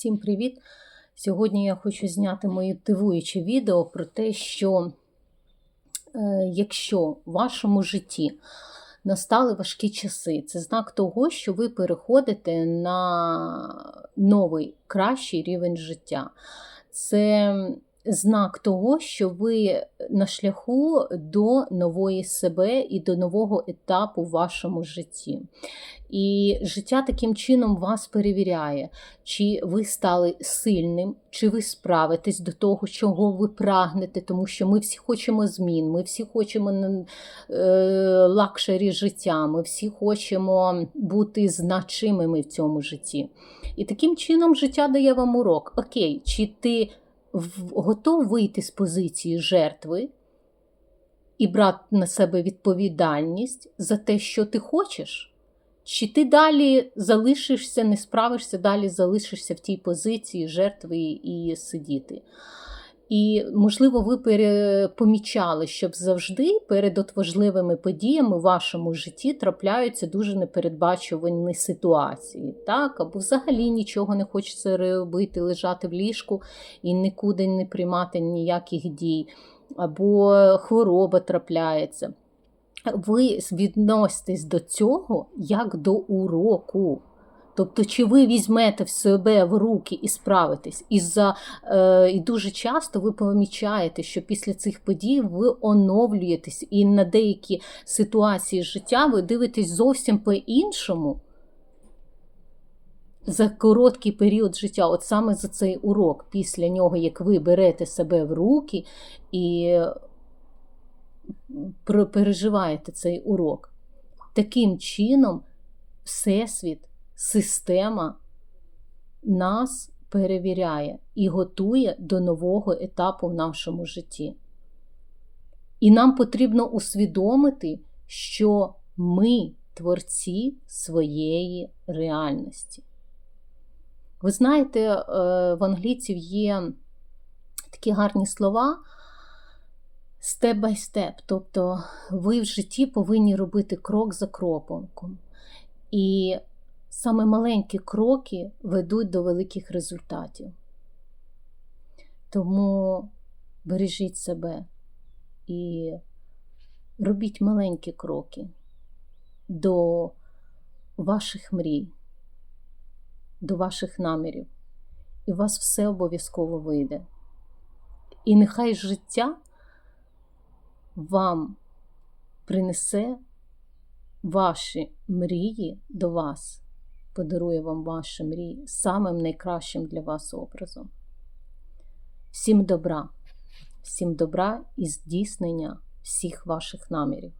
Всім привіт! Сьогодні я хочу зняти моє дивуюче відео про те, що е, якщо в вашому житті настали важкі часи, це знак того, що ви переходите на новий кращий рівень життя. Це знак того, що ви на шляху до нової себе і до нового етапу в вашому житті. І життя таким чином вас перевіряє, чи ви стали сильним, чи ви справитесь до того, чого ви прагнете, тому що ми всі хочемо змін, ми всі хочемо е, лакшері життя, ми всі хочемо бути значимими в цьому житті. І таким чином життя дає вам урок. Окей, чи ти готов вийти з позиції жертви і брати на себе відповідальність за те, що ти хочеш? Чи ти далі залишишся, не справишся, далі залишишся в тій позиції жертви і сидіти? І, можливо, ви помічали, що завжди перед от важливими подіями в вашому житті трапляються дуже непередбачувані ситуації. так? Або взагалі нічого не хочеться робити, лежати в ліжку і нікуди не приймати ніяких дій, або хвороба трапляється ви відноситесь до цього як до уроку. Тобто, чи ви візьмете в себе в руки і справитесь, і за, е, і дуже часто ви помічаєте, що після цих подій ви оновлюєтесь, і на деякі ситуації життя ви дивитесь зовсім по-іншому за короткий період життя, от саме за цей урок, після нього, як ви берете себе в руки і переживаєте цей урок. Таким чином, Всесвіт, система нас перевіряє і готує до нового етапу в нашому житті. І нам потрібно усвідомити, що ми творці своєї реальності. Ви знаєте, е, в англійців є такі гарні слова степ бай степ. Тобто ви в житті повинні робити крок за кроком. І саме маленькі кроки ведуть до великих результатів. Тому бережіть себе і робіть маленькі кроки до ваших мрій, до ваших намірів. І у вас все обов'язково вийде. І нехай життя вам принесе ваші мрії до вас, подарує вам ваші мрії самим найкращим для вас образом. Всім добра, всім добра і здійснення всіх ваших намірів.